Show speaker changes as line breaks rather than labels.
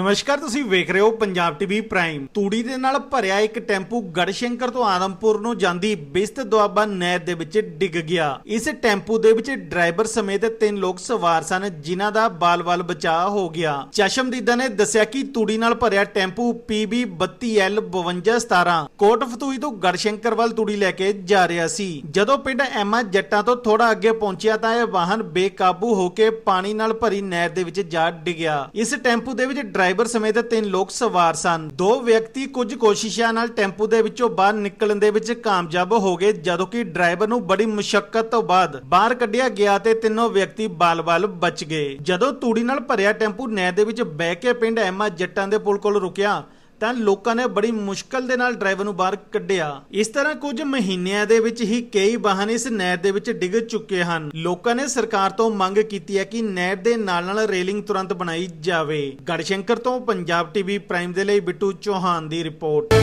ਨਮਸਕਾਰ, ਤੁਸੀਂ ਵੇਖ ਰਹੇ ਹੋ ਪੰਜਾਬ ਟੀਵੀ ਪ੍ਰਾਈਮ। ਤੂੜੀ ਦੇ ਨਾਲ ਭਰਿਆ ਇੱਕ ਟੈਂਪੂ ਗੜਸ਼ੰਕਰ ਤੋਂ ਆਦਮਪੁਰ ਨੂੰ ਜਾਂਦੀ ਬਿਸਤ ਦੁਆਬਾ ਨਹਿਰ ਦੇ ਵਿੱਚ ਡਿੱਗ ਗਿਆ। ਇਸ ਟੈਂਪੂ ਦੇ ਵਿੱਚ ਡਰਾਈਵਰ ਸਮੇਤ ਤਿੰਨ ਲੋਕ ਸਵਾਰ ਸਨ, ਜਿਨ੍ਹਾਂ ਦਾ ਬਾਲ-ਬਾਲ ਬਚਾਅ ਹੋ ਗਿਆ। ਚਸ਼ਮਦੀਦਾਂ ਨੇ ਦੱਸਿਆ ਕਿ ਤੂੜੀ ਨਾਲ ਭਰਿਆ ਟੈਂਪੂ PB 32L 5217 ਕੋਟ ਫਤੂਈ ਤੋਂ ਗੜਸ਼ੰਕਰ ਵੱਲ ਤੂੜੀ ਲੈ ਕੇ ਜਾ ਰਿਹਾ ਸੀ। ਜਦੋਂ ਪਿੰਡ ਐਮਾ ਜੱਟਾਂ ਤੋਂ ਥੋੜਾ ਅੱਗੇ ਪਹੁੰਚਿਆ ਤਾਂ ਇਹ ਵਾਹਨ ਬੇਕਾਬੂ ਹੋ ਕੇ ਪਾਣੀ ਨਾਲ ਭਰੀ ਨਹਿਰ ਦੇ ਵਿੱਚ ਜਾ ਡਿੱਗਿਆ। ਇਸ ਟੈਂਪੂ ਦੇ ਵਿੱਚ ਡਰਾਈਵਰ ਸਮੇਤ ਤਿੰਨ ਲੋਕ ਸਵਾਰ ਸਨ। ਦੋ ਵਿਅਕਤੀ ਕੁਝ ਕੋਸ਼ਿਸ਼ਾਂ ਨਾਲ ਟੈਂਪੂ ਦੇ ਵਿੱਚੋਂ ਬਾਹਰ ਨਿਕਲਣ ਦੇ ਵਿੱਚ ਕਾਮਯਾਬ ਹੋ ਗਏ, ਜਦੋਂ ਕਿ ਡਰਾਈਵਰ ਨੂੰ ਬੜੀ ਮੁਸ਼ਕਲ ਤੋਂ ਬਾਅਦ ਬਾਹਰ ਕੱਢਿਆ ਗਿਆ ਤੇ ਤਿੰਨੋਂ ਵਿਅਕਤੀ ਬਾਲ-ਬਾਲ ਬਚ ਗਏ। ਜਦੋਂ ਤੂੜੀ ਨਾਲ ਭਰਿਆ ਟੈਂਪੂ ਨਹਿਰ ਦੇ ਵਿੱਚ ਬਹਿ ਕੇ ਪਿੰਡ ਐਮਾ ਜੱਟਾਂ ਦੇ ਪੁਲ ਕੋਲ ਰੁਕਿਆ ਤਾਂ ਲੋਕਾਂ ਨੇ ਬੜੀ ਮੁਸ਼ਕਲ ਦੇ ਨਾਲ ਡਰਾਈਵਰ ਨੂੰ ਬਾਹਰ ਕੱਢਿਆ। ਇਸ ਤਰ੍ਹਾਂ ਕੁਝ ਮਹੀਨਿਆਂ ਦੇ ਵਿੱਚ ਹੀ ਕਈ ਵਾਹਨ ਇਸ ਨਹਿਰ ਦੇ ਵਿੱਚ ਡਿੱਗ ਚੁੱਕੇ ਹਨ। ਲੋਕਾਂ ਨੇ ਸਰਕਾਰ ਤੋਂ ਮੰਗ ਕੀਤੀ ਹੈ ਕਿ ਨਹਿਰ ਦੇ ਨਾਲ ਨਾਲ ਰੇਲਿੰਗ ਤੁਰੰਤ ਬਣਾਈ ਜਾਵੇ। ਗੜਸ਼ੰਕਰ ਤੋਂ ਪੰਜਾਬ ਟੀਵੀ ਪ੍ਰਾਈਮ ਦੇ ਲਈ ਬਿੱਟੂ ਚੌਹਾਨ ਦੀ ਰਿਪੋਰਟ।